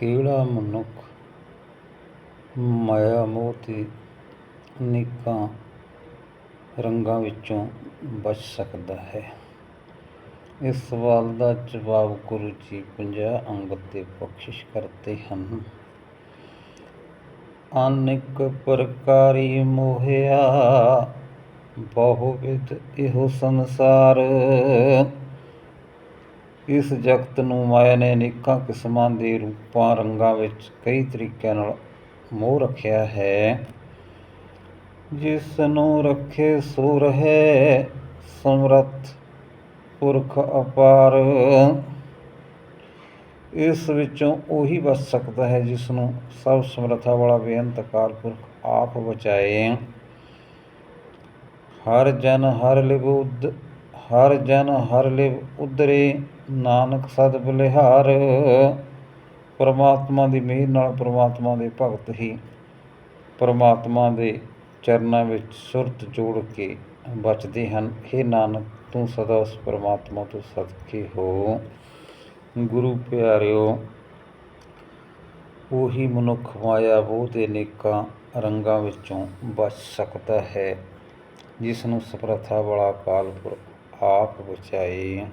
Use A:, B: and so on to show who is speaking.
A: ਕਿਹੜਾ ਮਨੁੱਖ ਮਾਇਆ ਮੋਹ ਤੇ ਅਨੇਕਾਂ ਰੰਗਾਂ ਵਿੱਚੋਂ ਬਚ ਸਕਦਾ ਹੈ? ਇਸ ਸਵਾਲ ਦਾ ਜਵਾਬ ਗੁਰੂ ਜੀ ਪੰਜਾਹ ਅੰਗ ਤੇ ਬਖਸ਼ਿਸ਼ ਕਰਦੇ ਹਨ। ਅਨੇਕ ਪ੍ਰਕਾਰੀ ਮੋਹਿਆ ਬਹੁ ਇਹੋ ਸੰਸਾਰ ਇਸ ਜਗਤ ਨੂੰ ਮਾਇਆ ਨੇ ਅਨੇਕਾਂ ਕਿਸਮਾਂ ਦੇ ਰੂਪਾਂ, ਰੰਗਾਂ ਵਿੱਚ ਕਈ ਤਰੀਕਿਆਂ ਨਾਲ ਮੋਹ ਰੱਖਿਆ ਹੈ। ਜਿਸ ਨੂੰ ਰੱਖੇ ਸੋ ਰਹੇ ਸਮਰੱਥ ਪੁਰਖ ਅਪਾਰ। ਇਸ ਵਿੱਚੋਂ ਉਹੀ ਬਚ ਸਕਦਾ ਹੈ ਜਿਸ ਨੂੰ ਸਭ ਸਮਰੱਥਾ ਵਾਲਾ ਬੇਅੰਤ ਅਕਾਲ ਪੁਰਖ ਆਪ ਬਚਾਏ। ਹਰ ਜਨ, ਹਰ ਲਿਵ ਹਰ ਜਨ ਹਰ ਲਿਵ ਉਧਰੇ ਨਾਨਕ ਸਦ ਬਲਿਹਾਰ। ਪਰਮਾਤਮਾ ਦੀ ਮਿਹਰ ਨਾਲ ਪਰਮਾਤਮਾ ਦੇ ਭਗਤ ਹੀ। ਪਰਮਾਤਮਾ ਦੇ ਚਰਨਾਂ ਵਿੱਚ ਸੁਰਤ ਜੋੜ ਕੇ ਬਚਦੇ ਹਨ। हे ਨਾਨਕ, ਤੂੰ ਸਦਾ ਉਸ ਪਰਮਾਤਮਾ ਤੋਂ ਸਦਕੇ ਹੋ। ਗੁਰੂ ਪਿਆਰਿਓ, ਉਹੀ ਮਨੁੱਖ ਮਾਇਆ ਮੋਹ ਦੇ ਅਨੇਕਾਂ ਰੰਗਾਂ ਵਿੱਚੋਂ ਬਚ ਸਕਦਾ ਹੈ ਜਿਸ ਨੂੰ ਸਮਰੱਥਾ ਵਾਲਾ ਅਕਾਲ ਆਪ ਬਚਾਏ